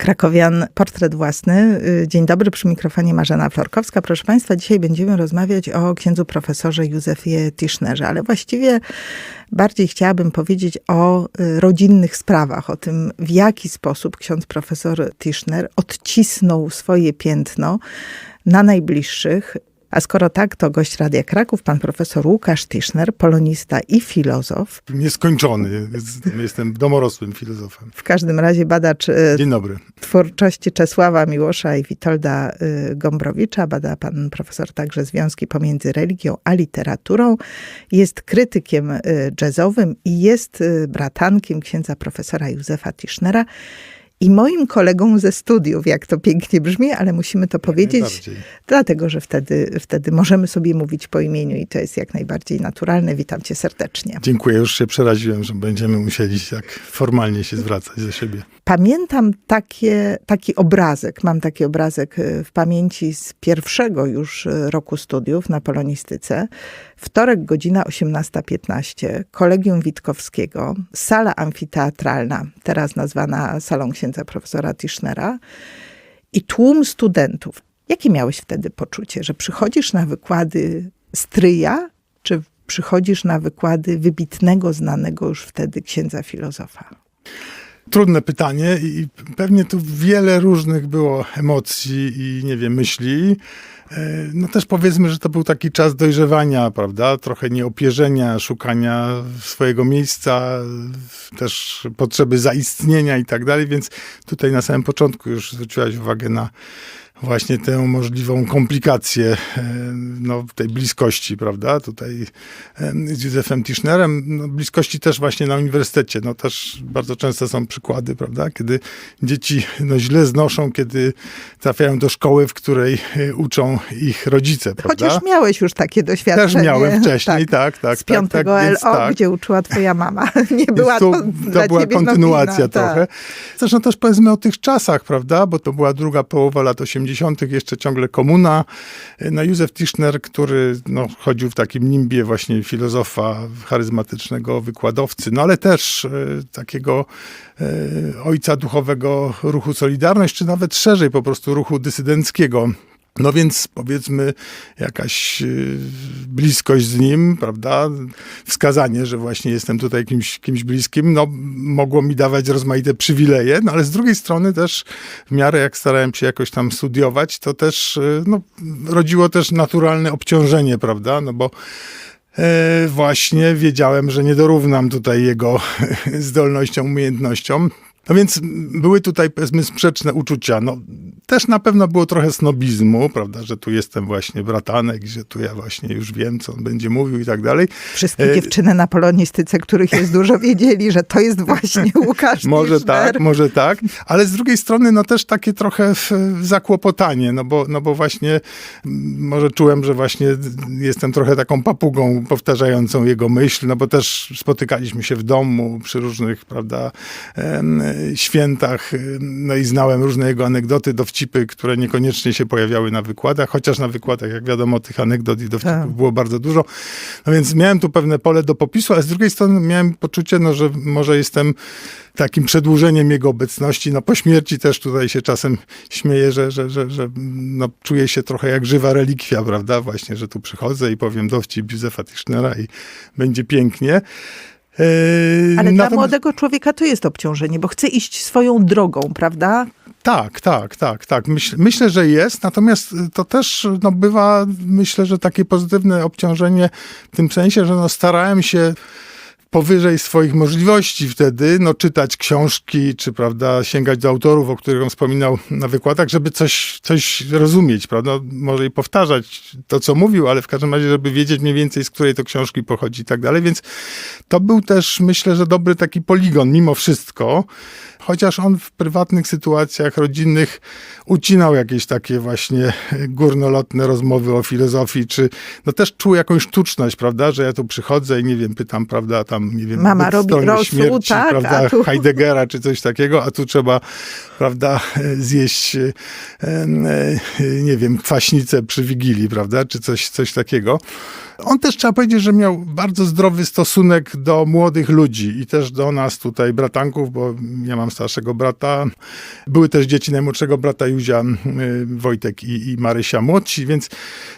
Krakowian, portret własny. Y, Dzień dobry, przy mikrofonie Marzena Florkowska. Proszę Państwa, dzisiaj będziemy rozmawiać o księdzu profesorze Józefie Tischnerze, ale właściwie bardziej chciałabym powiedzieć o y, rodzinnych sprawach, o tym, w jaki sposób ksiądz profesor Tischner odcisnął swoje piętno na najbliższych. A skoro tak, to gość Radia Kraków, pan profesor Łukasz Tischner, polonista i filozof. Nieskończony. Jestem domorosłym filozofem. W każdym razie badacz y, Dzień dobry. twórczości Czesława Miłosza i Witolda y, Gombrowicza. Bada pan profesor także związki pomiędzy religią a literaturą. Jest krytykiem y, jazzowym i jest bratankiem księdza profesora Józefa Tischnera. I moim kolegą ze studiów, jak to pięknie brzmi, ale musimy to powiedzieć, dlatego że wtedy, wtedy możemy sobie mówić po imieniu i to jest jak najbardziej naturalne. Witam cię serdecznie. Dziękuję. Już się przeraziłem, że będziemy musieli tak formalnie się zwracać do siebie. Pamiętam takie, taki obrazek, mam taki obrazek y, w pamięci z pierwszego już y, roku studiów na polonistyce. Wtorek, godzina 18.15, Kolegium Witkowskiego, sala amfiteatralna, teraz nazwana salą księdza profesora Tischnera i tłum studentów. Jakie miałeś wtedy poczucie, że przychodzisz na wykłady stryja, czy przychodzisz na wykłady wybitnego, znanego już wtedy księdza filozofa? Trudne pytanie i pewnie tu wiele różnych było emocji i nie wiem, myśli. E, No też powiedzmy, że to był taki czas dojrzewania, prawda? Trochę nieopierzenia, szukania swojego miejsca, też potrzeby zaistnienia i tak dalej, więc tutaj na samym początku już zwróciłaś uwagę na właśnie tę możliwą komplikację e, no, tej bliskości, prawda, tutaj e, z Józefem Tischnerem, no, bliskości też właśnie na uniwersytecie, no też bardzo często są przykłady, prawda, kiedy dzieci no, źle znoszą, kiedy trafiają do szkoły, w której e, uczą ich rodzice, prawda. Chociaż miałeś już takie doświadczenie. Też miałem wcześniej, tak, tak. Z tak, piątego tak, więc LO, tak. gdzie uczyła twoja mama. Nie była to, to, dla była kontynuacja nowina, trochę. Tak. Zresztą też powiedzmy o tych czasach, prawda? Bo to była druga połowa lat 80., jeszcze ciągle komuna. No Józef Tischner, który no, chodził w takim nimbie właśnie filozofa charyzmatycznego, wykładowcy, no ale też e, takiego e, ojca duchowego ruchu Solidarność, czy nawet szerzej po prostu ruchu dysydenckiego. No więc powiedzmy jakaś y, bliskość z nim, prawda? Wskazanie, że właśnie jestem tutaj kimś, kimś bliskim, no mogło mi dawać rozmaite przywileje, no ale z drugiej strony też w miarę jak starałem się jakoś tam studiować, to też y, no, rodziło też naturalne obciążenie, prawda? No bo e, właśnie wiedziałem, że nie dorównam tutaj jego zdolnościom, umiejętnościom. No więc były tutaj, powiedzmy, sprzeczne uczucia. No, też na pewno było trochę snobizmu, prawda, że tu jestem właśnie bratanek, że tu ja właśnie już wiem, co on będzie mówił i tak dalej. Wszystkie E, dziewczyny na polonistyce, których jest dużo, wiedzieli, że to jest właśnie Łukasz Może tak, może tak, ale z drugiej strony no też takie trochę zakłopotanie, no bo, no bo właśnie może czułem, że właśnie jestem trochę taką papugą powtarzającą jego myśl, no bo też spotykaliśmy się w domu przy różnych, prawda, świętach, no i znałem różne jego anegdoty, dowcipy, które niekoniecznie się pojawiały na wykładach, chociaż na wykładach, jak wiadomo, tych anegdot i dowcipów Tak. było bardzo dużo. No więc miałem tu pewne pole do popisu, ale z drugiej strony miałem poczucie, no, że może jestem takim przedłużeniem jego obecności. No po śmierci też tutaj się czasem śmieję, że, że, że, że no, czuję się trochę jak żywa relikwia, prawda? Właśnie, że tu przychodzę i powiem dowcip Józefa Tischnera i będzie pięknie. Eee, Ale dla natomiast- młodego człowieka to jest obciążenie, bo chce iść swoją drogą, prawda? Tak, tak, tak, tak. Myśl, myślę, że jest, natomiast to też no, bywa, myślę, że takie pozytywne obciążenie w tym sensie, że no, starałem się powyżej swoich możliwości wtedy, no czytać książki, czy prawda, sięgać do autorów, o których on wspominał na wykładach, żeby coś, coś rozumieć, prawda, może i powtarzać to, co mówił, ale w każdym razie, żeby wiedzieć mniej więcej, z której to książki pochodzi i tak dalej, więc to był też, myślę, że dobry taki poligon, mimo wszystko, chociaż on w prywatnych sytuacjach rodzinnych ucinał jakieś takie właśnie górnolotne rozmowy o filozofii, czy no też czuł jakąś sztuczność, prawda, że ja tu przychodzę i nie wiem, pytam, prawda, tam, nie wiem, Mama robi rosół, śmierci, tak, prawda, tu- Heideggera, czy coś takiego, a tu trzeba, prawda, zjeść, e, e, nie wiem, kwaśnicę przy Wigilii, prawda, czy coś, coś takiego. On też trzeba powiedzieć, że miał bardzo zdrowy stosunek do młodych ludzi i też do nas tutaj, bratanków, bo ja mam starszego brata. Były też dzieci najmłodszego brata Józia, y, Wojtek i, i Marysia młodsi, więc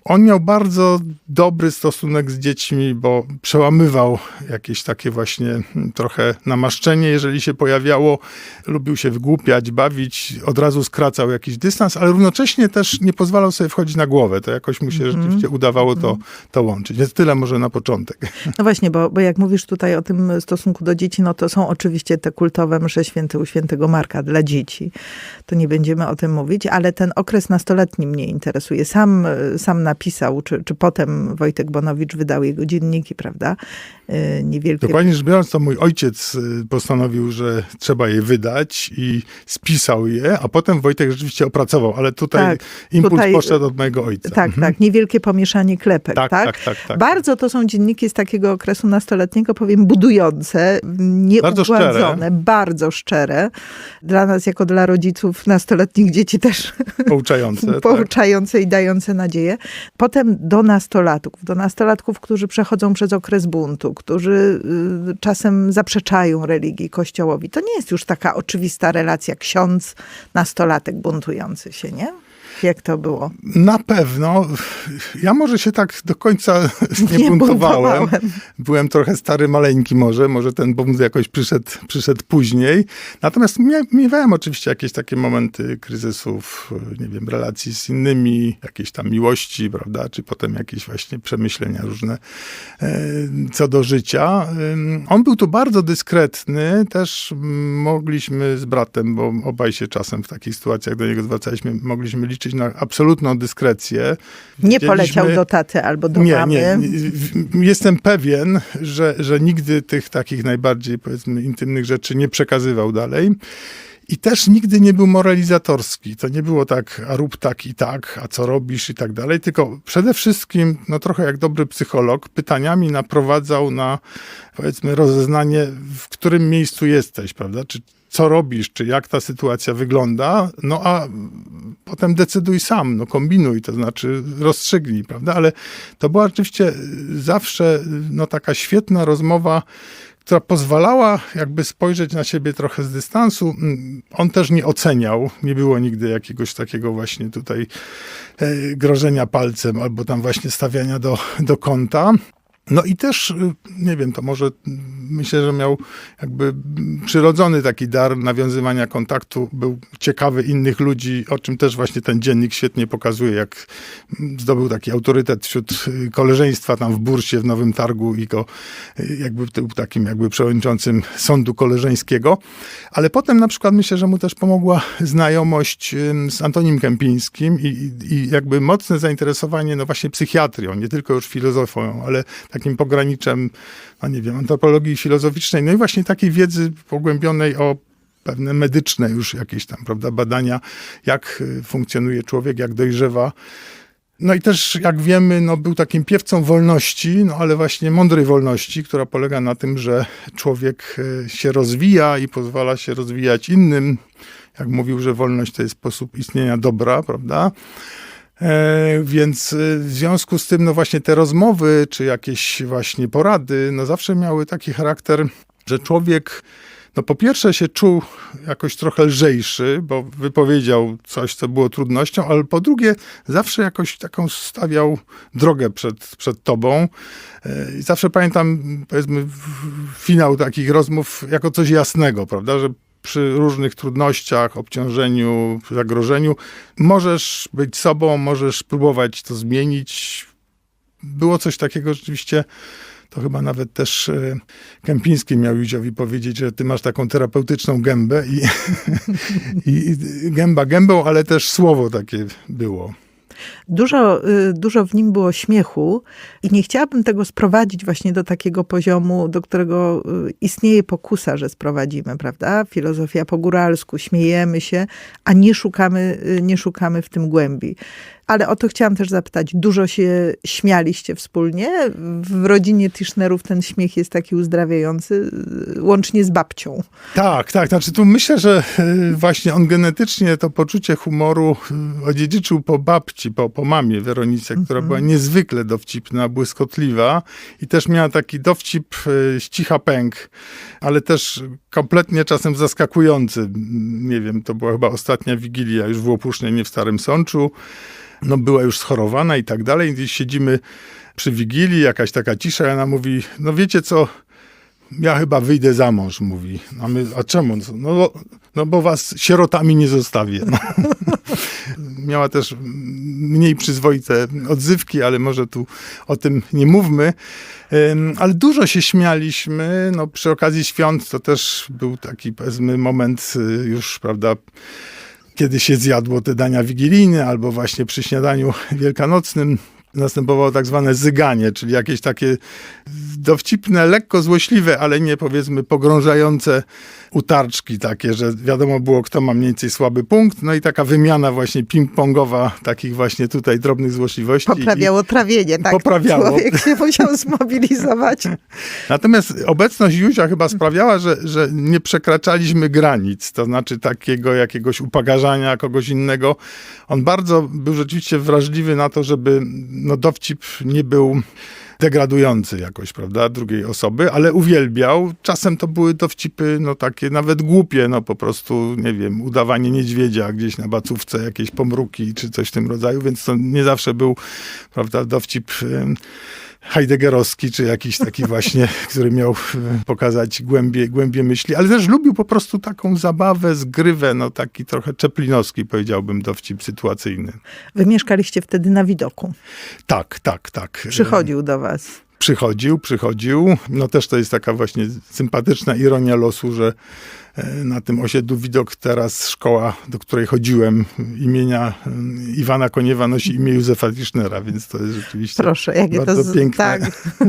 on miał bardzo dobry stosunek z dziećmi, bo przełamywał jakieś takie właśnie mm, trochę namaszczenie, jeżeli się pojawiało. Lubił się wygłupiać, bawić, od razu skracał jakiś dystans, ale równocześnie też nie pozwalał sobie wchodzić na głowę. To jakoś mu się rzeczywiście udawało to, to łączyć. Więc tyle może na początek. No właśnie, bo, bo jak mówisz tutaj o tym stosunku do dzieci, no to są oczywiście te kultowe msze święte u świętego Marka dla dzieci. To nie będziemy o tym mówić, ale ten okres nastoletni mnie interesuje. Sam, sam napisał, czy, czy potem Wojtek Bonowicz wydał jego dzienniki, prawda? Yy, Niewielkie Dokładnie rzecz biorąc, to mój ojciec y, postanowił, że trzeba je wydać i spisał je, a potem Wojtek rzeczywiście opracował, ale tutaj Tak, impuls tutaj- poszedł od mojego ojca. Tak, Mhm. tak. Niewielkie pomieszanie klepek, Tak, tak? tak, tak, tak. Bardzo to są dzienniki z takiego okresu nastoletniego, powiem, budujące, nieugładzone, bardzo szczere. Dla nas, jako dla rodziców nastoletnich dzieci też Pouczające. tak. pouczające i dające nadzieję. Potem do nastolatków, do nastolatków, którzy przechodzą przez okres buntu, którzy y, czasem zaprzeczają religii kościołowi. To nie jest już taka oczywista relacja ksiądz-nastolatek buntujący się, nie? Jak to było? Na pewno. Ja może się tak do końca nie, Nie buntowałem. buntowałem. Byłem trochę stary, maleńki może. Może ten bunt jakoś przyszedł, przyszedł później. Natomiast mia- miewałem oczywiście jakieś takie momenty kryzysów, nie wiem, relacji z innymi, jakieś tam miłości, prawda? Czy potem jakieś właśnie przemyślenia różne e, co do życia. On był tu bardzo dyskretny. Też mogliśmy z bratem, bo obaj się czasem w takich sytuacjach do niego zwracaliśmy, mogliśmy liczyć na absolutną dyskrecję. Nie poleciał do taty albo do nie, mamy. nie, nie. Jestem pewien, że, że nigdy tych takich najbardziej, powiedzmy, intymnych rzeczy nie przekazywał dalej. I też nigdy nie był moralizatorski. To nie było tak, a rób tak i tak, a co robisz i tak dalej, tylko przede wszystkim, no trochę jak dobry psycholog, pytaniami naprowadzał na, powiedzmy, rozeznanie, w którym miejscu jesteś, prawda? Czy co robisz, czy jak ta sytuacja wygląda, no a potem decyduj sam, no kombinuj, to znaczy rozstrzygnij, prawda? Ale to była rzeczywiście zawsze no, taka świetna rozmowa, która pozwalała jakby spojrzeć na siebie trochę z dystansu. On też nie oceniał, nie było nigdy jakiegoś takiego właśnie tutaj e, grożenia palcem albo tam właśnie stawiania do, do kąta. No i też, y, nie wiem, to może mm, myślę, że miał jakby przyrodzony taki dar nawiązywania kontaktu, był ciekawy innych ludzi, o czym też właśnie ten dziennik świetnie pokazuje, jak mm, zdobył taki autorytet wśród y, koleżeństwa tam w Bursie, w Nowym Targu i go y, jakby był takim jakby przewodniczącym sądu koleżeńskiego. Ale potem na przykład myślę, że mu też pomogła znajomość z Antonim Kępińskim i, i, jakby mocne zainteresowanie no właśnie psychiatrią, nie tylko już filozofią, ale takim pograniczem, no nie wiem, antropologii filozoficznej, no i właśnie takiej wiedzy pogłębionej o pewne medyczne już jakieś tam, prawda, badania, jak y, funkcjonuje człowiek, jak dojrzewa. No i też, jak wiemy, no, był takim piewcą wolności, no ale właśnie mądrej wolności, która polega na tym, że człowiek y, się rozwija i pozwala się rozwijać innym. Jak mówił, że wolność to jest sposób istnienia dobra, prawda? E, Więc y, w związku z tym, no właśnie te rozmowy, czy jakieś właśnie porady, no zawsze miały taki charakter, że człowiek, no po pierwsze się czuł jakoś trochę lżejszy, bo wypowiedział coś, co było trudnością, ale po drugie zawsze jakoś taką stawiał drogę przed, przed tobą. E, I zawsze pamiętam, powiedzmy, finał takich rozmów jako coś jasnego, prawda, że przy różnych trudnościach, obciążeniu, zagrożeniu, możesz być sobą, możesz próbować to zmienić. Było coś takiego rzeczywiście, to chyba nawet też e, Kępiński miał Józiowi powiedzieć, że ty masz taką terapeutyczną gębę i, i, i gęba gębą, ale też słowo takie było. Dużo, y, dużo w nim było śmiechu i nie chciałabym tego sprowadzić właśnie do takiego poziomu, do którego y, istnieje pokusa, że sprowadzimy, prawda? Filozofia po góralsku, śmiejemy się, a nie szukamy, y, nie szukamy w tym głębi. Ale o to chciałam też zapytać. Dużo się śmialiście wspólnie? W rodzinie Tischnerów ten śmiech jest taki uzdrawiający, łącznie z babcią. Tak, tak. Znaczy tu myślę, że y, właśnie on genetycznie to poczucie humoru y, odziedziczył po babci, po, po mamie Weronice, która była niezwykle dowcipna, błyskotliwa i też miała taki dowcip y, ścicha pęk, ale też kompletnie czasem zaskakujący. Mm, Nie wiem, to była chyba ostatnia wigilia już w Łopusznie, nie w Starym Sączu. No była już schorowana i tak dalej. Gdzieś siedzimy przy wigilii, jakaś taka cisza i ona mówi, no wiecie co, ja chyba wyjdę za mąż, mówi. A, my, a czemu? No, bo- no bo was sierotami nie zostawię. No. Miała też mniej przyzwoite odzywki, ale może tu o tym nie mówmy. Ale dużo się śmialiśmy. No, przy okazji świąt to też był taki, powiedzmy, moment y, już, prawda, kiedy się zjadło te dania wigilijne, albo właśnie przy śniadaniu wielkanocnym następowało tak zwane zyganie, czyli jakieś takie dowcipne, lekko złośliwe, ale nie powiedzmy pogrążające utarczki takie, że wiadomo było, kto ma mniej więcej słaby punkt, no i taka wymiana właśnie ping-pongowa takich właśnie tutaj drobnych złośliwości. Poprawiało trawienie, tak? Poprawiało. Człowiek się musiał zmobilizować. Natomiast obecność Józia chyba sprawiała, że, że nie przekraczaliśmy granic, to znaczy takiego jakiegoś upagarzania kogoś innego. On bardzo był rzeczywiście wrażliwy na to, żeby no, dowcip nie był degradujący jakoś, prawda, drugiej osoby, ale uwielbiał. Czasem to były dowcipy, no takie nawet głupie, no po prostu, nie wiem, udawanie niedźwiedzia gdzieś na bacówce, jakieś pomruki czy coś w tym rodzaju, więc to nie zawsze był, prawda, dowcip... Heideggerowski, czy jakiś taki właśnie, który miał e, pokazać głębie, głębie myśli, ale też lubił po prostu taką zabawę, zgrywę, no taki trochę czeplinowski, powiedziałbym, dowcip sytuacyjny. Wy mieszkaliście wtedy na widoku. Tak, tak, tak. Przychodził do was. Przychodził, przychodził. No też to jest taka właśnie sympatyczna ironia losu, że na tym osiedlu widok teraz szkoła, do której chodziłem, imienia e, Iwana Koniewa nosi imię Józefa Tischnera, więc to jest rzeczywiście Proszę, jakie to bardzo z, piękne tak,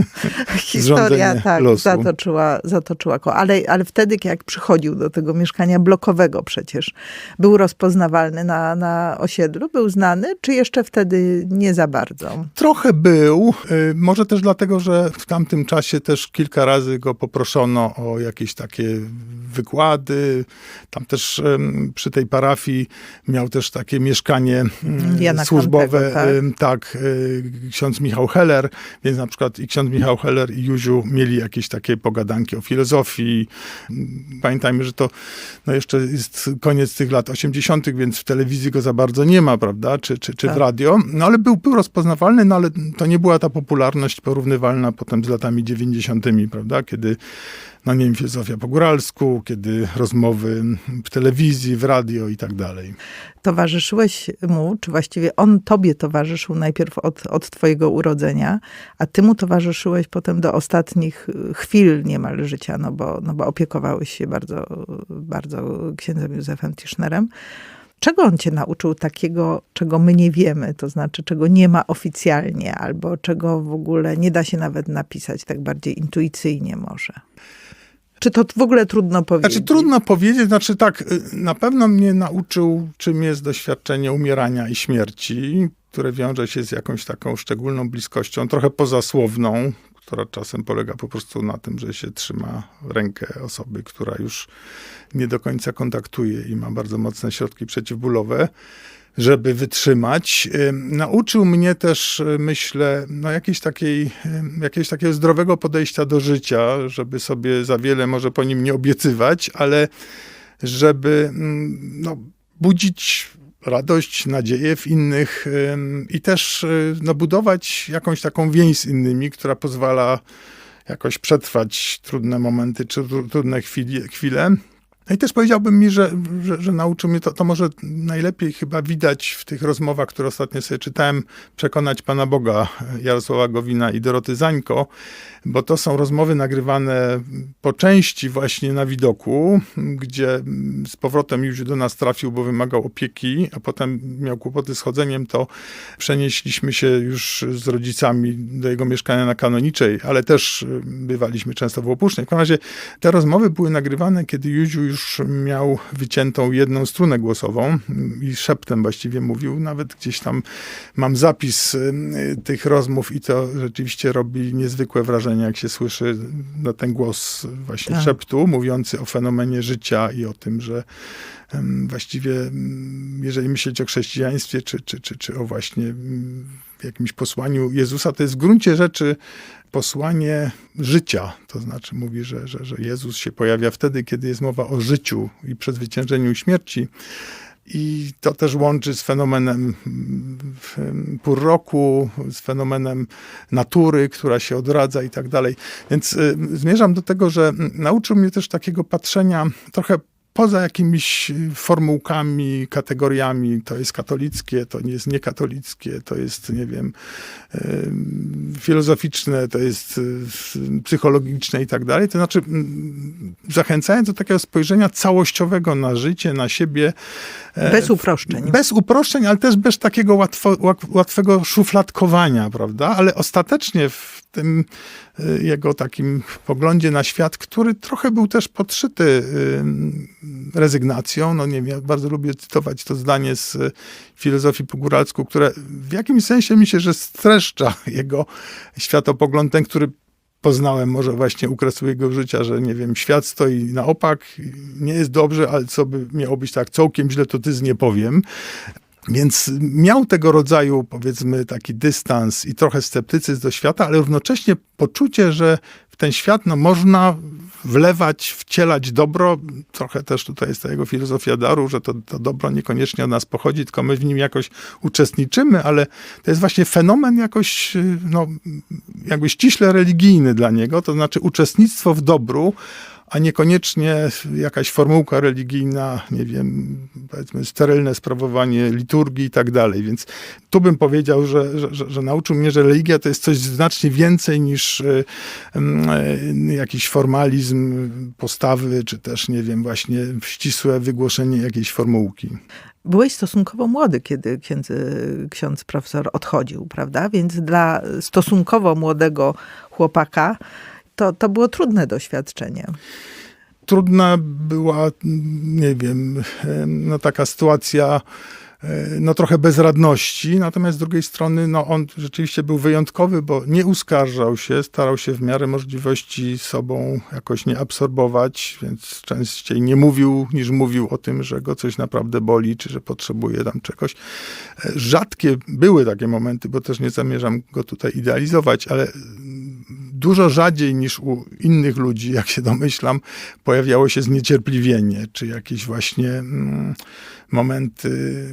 historia tak, losu. zatoczyła, zatoczyła koło. Ale, ale wtedy, jak przychodził do tego mieszkania blokowego przecież, był rozpoznawalny na, na osiedlu, był znany, czy jeszcze wtedy nie za bardzo? Trochę był, y, może też dlatego, że w tamtym czasie też kilka razy go poproszono o jakieś takie wykłady. Tam też przy tej parafii miał też takie mieszkanie Jana służbowe, Kantego, tak? tak, y, ksiądz Michał Heller, więc na przykład i ksiądz Michał Heller i Józiu mieli jakieś takie pogadanki o filozofii. Pamiętajmy, że to no jeszcze jest koniec tych lat 80., więc w telewizji go za bardzo nie ma, prawda, czy, czy, czy w Tak. radio, no ale był, był rozpoznawalny, no ale to nie była ta popularność porównywalna potem z latami 90., prawda, kiedy no nie wiem, filozofia po góralsku, kiedy rozmowy w telewizji, w radio i tak dalej. Towarzyszyłeś mu, czy właściwie on tobie towarzyszył najpierw od, od twojego urodzenia, a ty mu towarzyszyłeś potem do ostatnich y, chwil niemal życia, no bo, no bo opiekowałeś się bardzo, bardzo księdzem Józefem Tischnerem. Czego on cię nauczył takiego, czego my nie wiemy, to znaczy czego nie ma oficjalnie, albo czego w ogóle nie da się nawet napisać, tak bardziej intuicyjnie może? Czy to w ogóle trudno powiedzieć? Znaczy trudno powiedzieć, znaczy tak, y, na pewno mnie nauczył, czym jest doświadczenie umierania i śmierci, które wiąże się z jakąś taką szczególną bliskością, trochę pozasłowną, która czasem polega po prostu na tym, że się trzyma rękę osoby, która już nie do końca kontaktuje i ma bardzo mocne środki przeciwbólowe żeby wytrzymać. Ym, Nauczył mnie też, y, myślę, no jakiejś, takiej, jakiegoś takiego zdrowego podejścia do życia, żeby sobie za wiele może po nim nie obiecywać, ale żeby no, budzić radość, nadzieję w innych i też y, no, budować jakąś taką więź z innymi, która pozwala jakoś przetrwać trudne momenty czy tru- trudne chwili, chwile. No i też powiedziałbym mi, że, że, że nauczył mnie to, to może najlepiej chyba widać w tych rozmowach, które ostatnio sobie czytałem, przekonać Pana Boga Jarosława Gowina i Doroty Zańko, bo to są rozmowy nagrywane po części właśnie na widoku, gdzie z powrotem już do nas trafił, bo wymagał opieki, a potem miał kłopoty z chodzeniem, to przenieśliśmy się już z rodzicami do jego mieszkania na Kanoniczej, ale też y, bywaliśmy często w Łopusznej. W każdym razie te rozmowy były nagrywane, kiedy Józiu już miał wyciętą jedną strunę głosową i szeptem właściwie mówił. Nawet gdzieś tam mam zapis y, tych rozmów i to rzeczywiście robi niezwykłe wrażenie, jak się słyszy na ten głos właśnie Tak. szeptu, mówiący o fenomenie życia i o tym, że właściwie jeżeli myśleć o chrześcijaństwie, czy, czy, czy, czy o właśnie jakimś posłaniu Jezusa, to jest w gruncie rzeczy posłanie życia. To znaczy mówi, że, że, że Jezus się pojawia wtedy, kiedy jest mowa o życiu i przezwyciężeniu śmierci. I to też łączy z fenomenem em, pór roku, z fenomenem natury, która się odradza i tak dalej. Więc zmierzam do tego, że nauczył mnie też takiego patrzenia trochę poza jakimiś y, formułkami, kategoriami, to jest katolickie, to nie jest niekatolickie, to jest, nie wiem, em, filozoficzne, to jest y, psychologiczne i tak dalej. To znaczy, zachęcając do takiego spojrzenia całościowego na życie, na siebie. e, Bez uproszczeń. bez uproszczeń, ale też bez takiego łatwo, łat- łatwego szufladkowania, prawda? Ale ostatecznie w tym y, jego takim poglądzie na świat, który trochę był też podszyty y, rezygnacją. No nie wiem, ja bardzo lubię cytować to zdanie z y, filozofii po góralsku, które w jakimś sensie mi się, że streszcza jego światopogląd, ten, który poznałem może właśnie u kresu jego życia, że nie wiem, świat stoi na opak, nie jest dobrze, ale co by miało być tak całkiem źle, to ty nie powiem. Więc miał tego rodzaju, powiedzmy, taki dystans i trochę sceptycyzm do świata, ale równocześnie poczucie, że w ten świat no, można wlewać, wcielać dobro. Trochę też tutaj jest ta jego filozofia daru, że to, to dobro niekoniecznie od nas pochodzi, tylko my w nim jakoś uczestniczymy, ale to jest właśnie fenomen jakoś, no, jakby ściśle religijny dla niego, to znaczy uczestnictwo w dobru, a niekoniecznie jakaś formułka religijna, nie wiem, powiedzmy sterylne sprawowanie liturgii i tak dalej. Więc tu bym powiedział, że, że, że, nauczył mnie, że religia to jest coś znacznie więcej niż y, y, jakiś formalizm postawy, czy też, nie wiem, właśnie ścisłe wygłoszenie jakiejś formułki. Byłeś stosunkowo młody, kiedy księdzy, ksiądz profesor odchodził, prawda? Więc dla stosunkowo młodego chłopaka to, to było trudne doświadczenie. trudna była, nie wiem, em, no taka sytuacja, e, no trochę bezradności, natomiast z drugiej strony, no on rzeczywiście był wyjątkowy, bo nie uskarżał się, starał się w miarę możliwości sobą jakoś nie absorbować, więc częściej nie mówił, niż mówił o tym, że go coś naprawdę boli, czy że potrzebuje tam czegoś. E, Rzadkie były takie momenty, bo też nie zamierzam go tutaj idealizować, ale dużo rzadziej niż u innych ludzi, jak się domyślam, pojawiało się zniecierpliwienie, czy jakieś właśnie mm, momenty.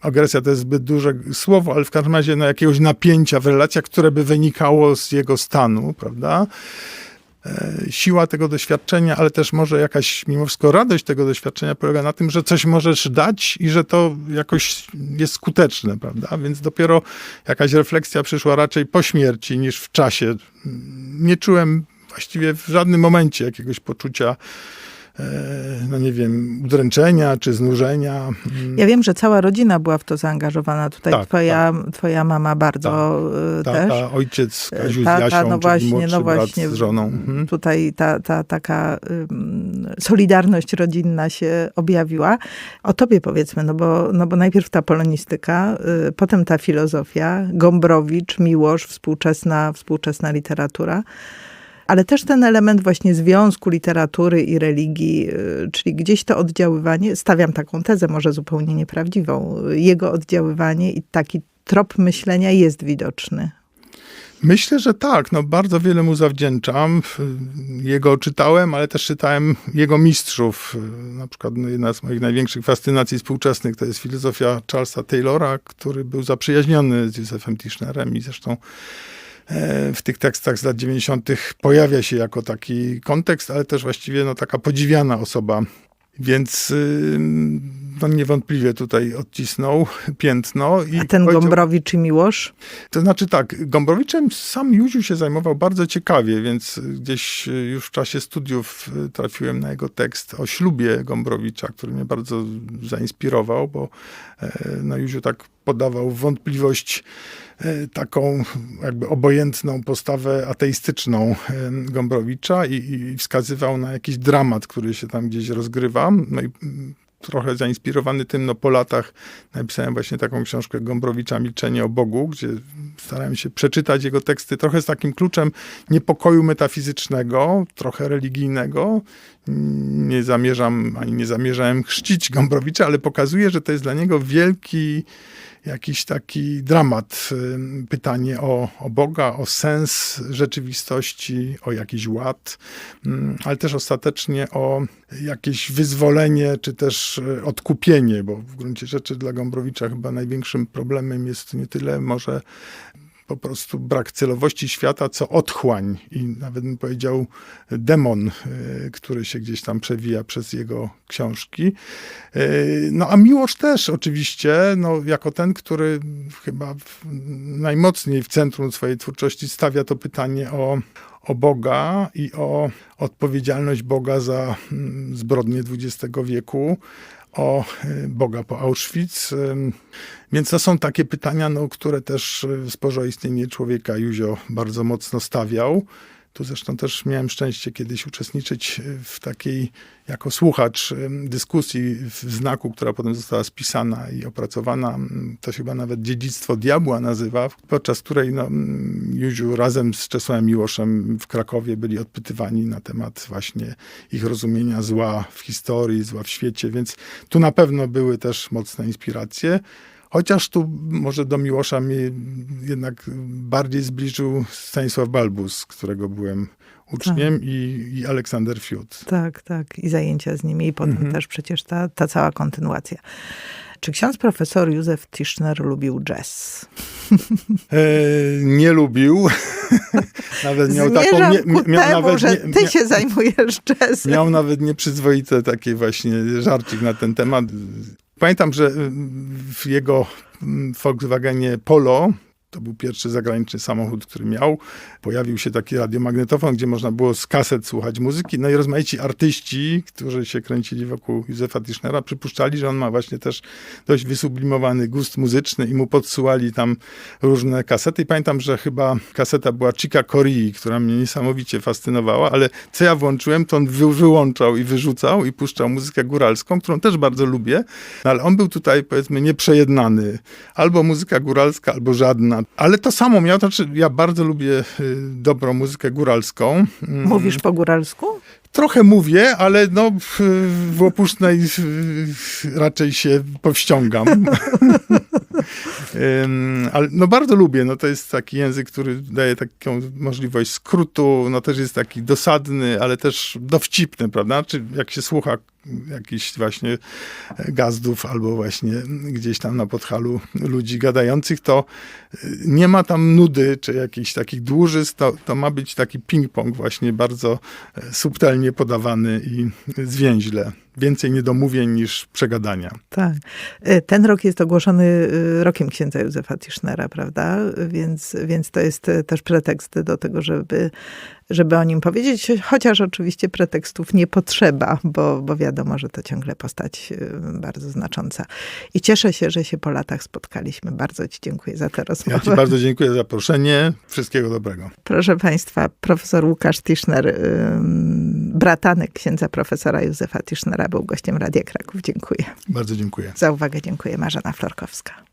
Agresja to jest zbyt duże słowo, ale w każdym razie no, jakiegoś napięcia w relacjach, które by wynikało z jego stanu, prawda? E, Siła tego doświadczenia, ale też może jakaś mimo wszystko radość tego doświadczenia polega na tym, że coś możesz dać i że to jakoś jest skuteczne, prawda? Więc dopiero jakaś refleksja przyszła raczej po śmierci niż w czasie. Nie czułem właściwie w żadnym momencie jakiegoś poczucia, no nie wiem, udręczenia czy znużenia. Mm, Ja wiem, że cała rodzina była w to zaangażowana. Tutaj Tak, twoja, twoja mama bardzo y, Ta, też. ta ojciec Kaziu z Tata, Jasią, no właśnie, no właśnie. z żoną. Mhm. Tutaj ta, ta taka solidarność rodzinna się objawiła. O tobie powiedzmy, no bo, no bo najpierw ta polonistyka, y, potem ta filozofia, Gombrowicz, Miłosz, współczesna, współczesna literatura. Ale też ten element właśnie związku literatury i religii, y, czyli gdzieś to oddziaływanie, stawiam taką tezę, może zupełnie nieprawdziwą, y, jego oddziaływanie i taki trop myślenia jest widoczny. Myślę, że tak. No, bardzo wiele mu zawdzięczam. Jego czytałem, ale też czytałem jego mistrzów. Na przykład jedna z moich największych fascynacji współczesnych to jest filozofia Charlesa Taylora, który był zaprzyjaźniony z Józefem Tischnerem i zresztą w tych tekstach z lat 90. pojawia się jako taki kontekst, ale też właściwie no, taka podziwiana osoba. Więc no niewątpliwie tutaj odcisnął piętno. I A ten Gombrowicz i Miłosz? To znaczy tak, Gombrowiczem sam Józiu się zajmował bardzo ciekawie, więc gdzieś już w czasie studiów trafiłem na jego tekst o ślubie Gombrowicza, który mnie bardzo zainspirował, bo e, no, Józiu tak podawał wątpliwość e, taką jakby obojętną postawę ateistyczną e, Gombrowicza i, i wskazywał na jakiś dramat, który się tam gdzieś rozgrywa. No i mm, trochę zainspirowany tym, no po latach napisałem właśnie taką książkę Gombrowicza Milczenie o Bogu, gdzie starałem się przeczytać jego teksty trochę z takim kluczem niepokoju metafizycznego, trochę religijnego. Nie zamierzam, ani nie zamierzałem chrzcić Gombrowicza, ale pokazuje, że to jest dla niego wielki jakiś taki dramat, pytanie o, o Boga, o sens rzeczywistości, o jakiś ład, ale też ostatecznie o jakieś wyzwolenie, czy też y, odkupienie, bo w gruncie rzeczy dla Gombrowicza chyba największym problemem jest nie tyle może po prostu brak celowości świata, co otchłań i nawet bym powiedział demon, y, który się gdzieś tam przewija przez jego książki. Y, No a Miłosz też oczywiście, no, jako ten, który chyba najmocniej w centrum swojej twórczości stawia to pytanie o, o Boga i o odpowiedzialność Boga za mm, zbrodnie XX wieku, o y, Boga po Auschwitz. Ym, Więc to są takie pytania, no, które też y, sporo istnienie człowieka Józio bardzo mocno stawiał. Tu zresztą też miałem szczęście kiedyś uczestniczyć y, w takiej, jako słuchacz, ym, dyskusji w znaku, która potem została spisana i opracowana. Ym, To się chyba nawet Dziedzictwo Diabła nazywa, podczas której no, ym, Józiu razem z Czesławem Miłoszem w Krakowie byli odpytywani na temat właśnie ich rozumienia zła w historii, zła w świecie, więc tu na pewno były też mocne inspiracje. Chociaż tu może do Miłosza mnie jednak bardziej zbliżył Stanisław Balbus, którego byłem uczniem, i, i Aleksander Fiut. Tak, tak. I zajęcia z nimi. I potem Mhm. też przecież ta, ta cała kontynuacja. Czy ksiądz profesor Józef Tischner lubił jazz? E, nie lubił. nawet miał taką... Zmierzam Nie, ku miał temu, nawet że ty mia- się zajmujesz jazzem. Miał nawet nieprzyzwoite takie właśnie żarcik na ten temat. Pamiętam, że w jego Volkswagenie Polo, to był pierwszy zagraniczny samochód, który miał, pojawił się taki radiomagnetofon, gdzie można było z kaset słuchać muzyki. No i rozmaici artyści, którzy się kręcili wokół Józefa Tischnera, przypuszczali, że on ma właśnie też dość wysublimowany gust muzyczny i mu podsuwali tam różne kasety. I pamiętam, że chyba kaseta była Chica Corii, która mnie niesamowicie fascynowała, ale co ja włączyłem, to on wy, wyłączał i wyrzucał i puszczał muzykę góralską, którą też bardzo lubię, no, ale on był tutaj powiedzmy nieprzejednany. Albo muzyka góralska, albo żadna. Ale to samo miał, to znaczy ja bardzo lubię y, dobrą muzykę góralską. Mm, Mówisz po góralsku? Trochę mówię, ale no w, w Łopusznej raczej się powściągam. Ale no bardzo lubię, no to jest taki język, który daje taką możliwość skrótu, no też jest taki dosadny, ale też dowcipny, prawda? Czy jak się słucha jakichś właśnie gazdów albo właśnie gdzieś tam na podchalu ludzi gadających, to y, nie ma tam nudy czy jakichś takich dłużyzn, to, to ma być taki ping-pong właśnie bardzo e, subtelnie podawany i zwięźle. Więcej niedomówień niż przegadania. Tak. Y, Ten rok jest ogłoszony y, rokiem księdza Józefa Tischnera, prawda? Więc, więc to jest też pretekst do tego, żeby, żeby o nim powiedzieć, chociaż oczywiście pretekstów nie potrzeba, bo, bo wiadomo, że to ciągle postać y, bardzo znacząca. I cieszę się, że się po latach spotkaliśmy. Bardzo ci dziękuję za tę Ja rozmowę. ci bardzo dziękuję za zaproszenie. Wszystkiego dobrego. Proszę Państwa, profesor Łukasz Tischner, ym, bratanek księdza profesora Józefa Tischnera, był gościem Radia Kraków. Dziękuję. Bardzo dziękuję. Za uwagę dziękuję. Marzena Florkowska.